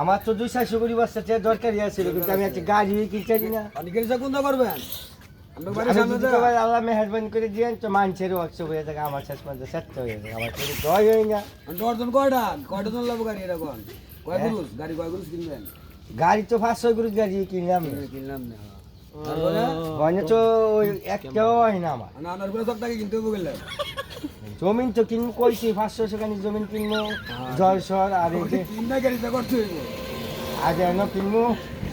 আমার তো দুই চারশো কোটি বস্তা চেয়ে দরকারই আছে কিন্তু আমি একটা গাড়ি কিনতে দিই না। অনেকের কোনটা করবেন আল্লাহ মেহরবানি করে দিয়েন তো মানুষেরও একশো হয়ে থাকে আমার শেষ পর্যন্ত সেট হয়ে আমার জয় হয় না। ডজন কয়টা? কয়টা জন লাগবে গাড়ি এরকম? কয় গুরুস গাড়ি কয় গুরুস কিনবেন? গাড়ি তো পাঁচশো করে গাড়ি কিনলাম। কিনলাম না। তারপরে মানে তো একটাও হয় না আমার। না আপনার সব টাকা কিনতে হবে গেলে জমিন তো কিনবো কইছি পাঁচশো সেখানে জমিন কিনবো জয়সর আর এই যে আজ এনে কিনবো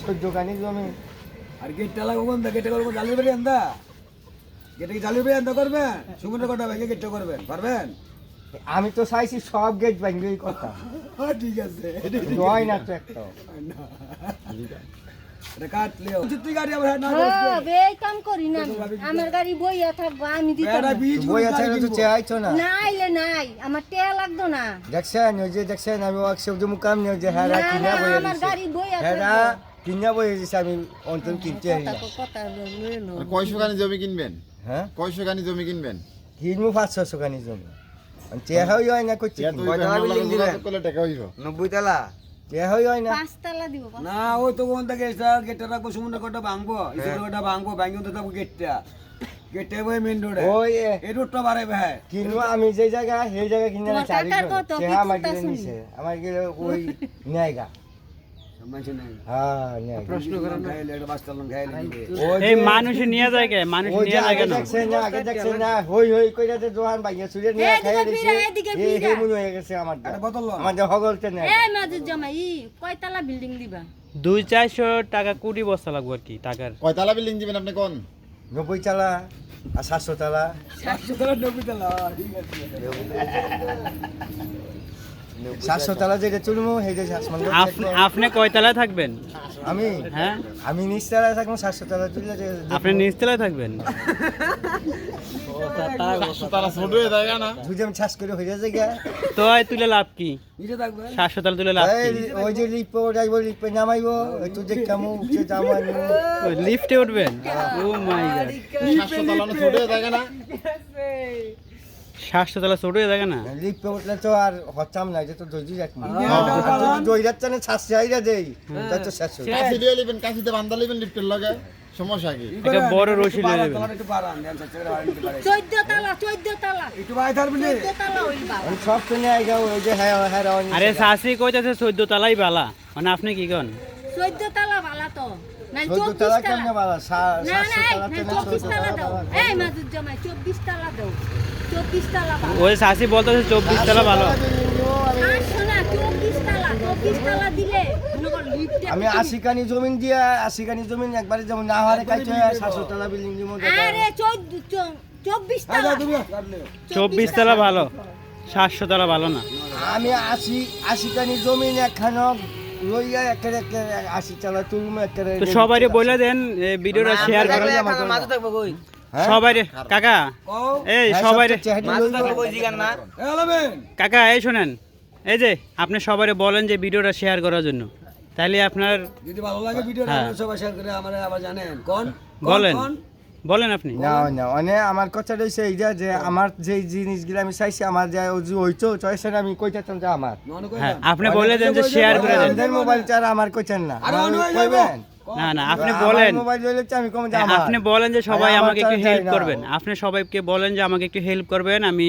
চোদ্দ কানি জমি। আর গেটটা লাগবে কোন গেটটা করব জালির বাড়ি আন্দা। গেটে কি জালির বাড়ি আন্দা করবেন? সুমন কটা ভেঙে গেটটা করবেন পারবেন? আমি তো চাইছি সব গেট ভাঙবেই কথা। হ্যাঁ ঠিক আছে। হয় না তো একটা হ্যাঁ, বে, এই কাম করি না আমি। আমার গাড়ি বইয়া থাকব আমি দিতাম এটা না। বীজ বই আছে তো চাইছো না নাইলে নাই। আমার টেয়া লাগতো না। দেখছেন ওই যে দেখছেন আমি ওয়ার্কশপ যে মুকাম নিয়ে যে হ্যাঁ না, কিনা না, বই আমার গাড়ি বইয়া কিনা বই দিছে আমি অন্তর কিনতে পারি না। কথা কো- কথা লইলো না। আর কয়শো গানি জমি কিনবেন? হ্যাঁ? কয়শো গানি জমি কিনবেন? কিনবো জমি। হয় না করছি নব্বই তলা? না। পাঁচতলা দিব পাঁচ- না ওই তো কোন থেকে গেটটা রাখব সুমন কটা ভাঙবো কটা ভাঙবো ভাঙিও তো যাব গেটটা। মেন রোডে ওই এই রোডটা ভাই। কিনবো আমি যে জায়গা সেই জায়গা কিনে চারি? টেহা আমার কিনে নিছে। আমার ওই নেয়গা। মানুষ হ্যাঁ মানুষে নিয়ে যায় কে? মানুষ নিয়ে যায় কেন? আগে দেখছেন না হই হই কইরা যে দোহান ভাইয়া সুরে নিয়ে খাইয়া দিছে। এই এই মনে হয়ে গেছে আমার যে হগলতে নেই এই মাজুর জামাই কয়তলা বিল্ডিং দিবা? দুই চারশো টাকা কোটি বস্তা লাগবে আর কি টাকার। কয়তালা বিল্ডিং দিবেন আপনি কোন? নব্বই তালা আর সাতশো তালা সাতশো টাকা নব্বই টাকা, ঠিক আছে। সাতশো তালা যেটা চলবো সেইটা আপনি কয়তলায় থাকবেন? আমি? হ্যাঁ? আমি নিচ তালায় থাকব সাতশো তালা তুলে যে- আপনি নিচতলায় থাকবেন? তারা ছোট হয়ে যায় না যদি আমি করে হয়ে যায় তো তুলে লাভ কি? সাতশো তলা তুলে লাভ এই, ওই যে লিপে যাইব লিপে নামাইবো একটু যে কেমন উঠছে জামাইবো ওই লিফটে উঠবেন? ও মাই গড সাতশো তালা না ছোট হয়ে যায় না। সাতশো তলা ছোট হয়ে থাকে না? লিপে উঠলে তো আর হচ্ছাম না এটা তো ধৈর্য রাখব যদি দইরার চানে ছাস চাইরা দেই। তা তো শেষ হয়ে। কাশি দিয়ে লিবেন কাশিতে বান্ধা লিবেন লিফটের লগে সমস্যা কি? একটা বড় রশি নেবেন। তোমার একটু বাড়ান, দেন, দিতে পারে। চোদ্দ তালা চোদ্দ তালা একটু বাড়াই থাকবেন রে। চোদ্দ তালা হইবা আমি সব শুনে আইগা ওই যে হ্যাঁ হ্যাঁ রাওয়ানি আরে শাসি কইতাছে চোদ্দ তালাই বালা। মানে আপনি কি কন? চোদ্দ তালা বালা তো। চব্বিশ তালা কেমনে বাবা না না না তালা দাও এই মাজুর জামাই চব্বিশ তালা দাও। বালা? ওই শাসি বলতেছে চব্বিশ তালা ভালো মনে আমি আশিকানি জমিন দিয়া আশিকানি জমিন একবারে যেমন না হারে কাইতে সাতশো তালা বিল্ডিং দিব চব্বিশ হ্যাঁ, তালা ভালো সাতশো তালা ভালো না আমি আশি আশিকানি জমিন একখান লইয়া একের একে আশি তালা তুলম একের তো সবাই বলে দেন ভিডিওটা শেয়ার করেন হ্যাঁ? সবাই কাকা এই সবাই এ কাকা এই শোনেন এই যে আপনি সবাই বলেন যে ভিডিওটা শেয়ার করার জন্য তাহলে আপনার যদি ভালো লাগে ভিডিওটা হ্যাঁ। সবাই শেয়ার করে আমার আবার জানেন। কোন? বলেন। বলেন আপনি। না না মানে আমার কথা রয়েছে এইটা যে আমার যে জিনিসগুলো আমি চাইছি আমার যে হইতো চয়েসের আমি কইতাম যে আমার। হ্যাঁ। আপনি বলে দেন যে শেয়ার করে দেন। মোবাইল চার আমার কইতেন না। কইবেন? না না আপনি বলেন। হ্যাঁ, আপনি বলেন যে সবাই আমাকে একটু হেল্প করবেন। আপনি সবাইকে বলেন যে আমাকে একটু হেল্প করবেন। আমি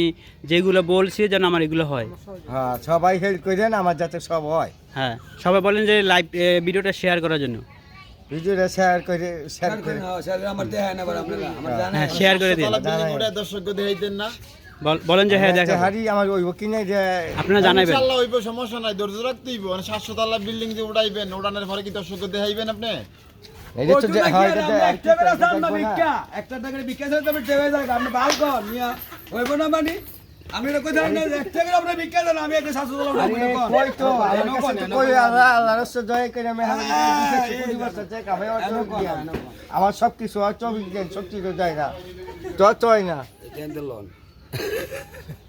যেগুলো বলছি যেন আমার এগুলো হয়। হ্যাঁ সবাই হেল্প করেন আমার যাতে সব হয়। হ্যাঁ সবাই বলেন যে লাইভ ভিডিওটা শেয়ার করার জন্য। ভিডিওটা শেয়ার করে শেয়ার করে। নাও, শেয়ার করে আমার দেখায় না আপনারা, আমার জানেন। হ্যাঁ শেয়ার করে দিন। দর্শককে দেখাইতেন না। বলেন যে হ্যাঁ দেখা হারি আমার ওইব কিনে যে আপনারা জানাবেন ইনশাআল্লাহ হইব সমস্যা নাই ধৈর্য রাখতে হইব। মানে সাতশো তালা বিল্ডিং যে উড়াইবেন উড়ানোর পরে কি দর্শককে দেখাইবেন আপনি? এটা তো যে- কি এটা তো আমরা একটু টাকার আমি টেবে যাই, আপনি বাল কর, মিয়া। হইব না মানি? আমি এটা না এক আপনি আমি একটা সাতশো টাকা আরে উঠাবো, এটা কই তো? কাছে এনো কই আল্লাহ রাস্তা দয়া করে আমি বছর আমি কর। আমার সব কিছু আর চব্বিশ দিন সত্যি তো যায় না। তো হয় না কেন দিল? ハハハハ!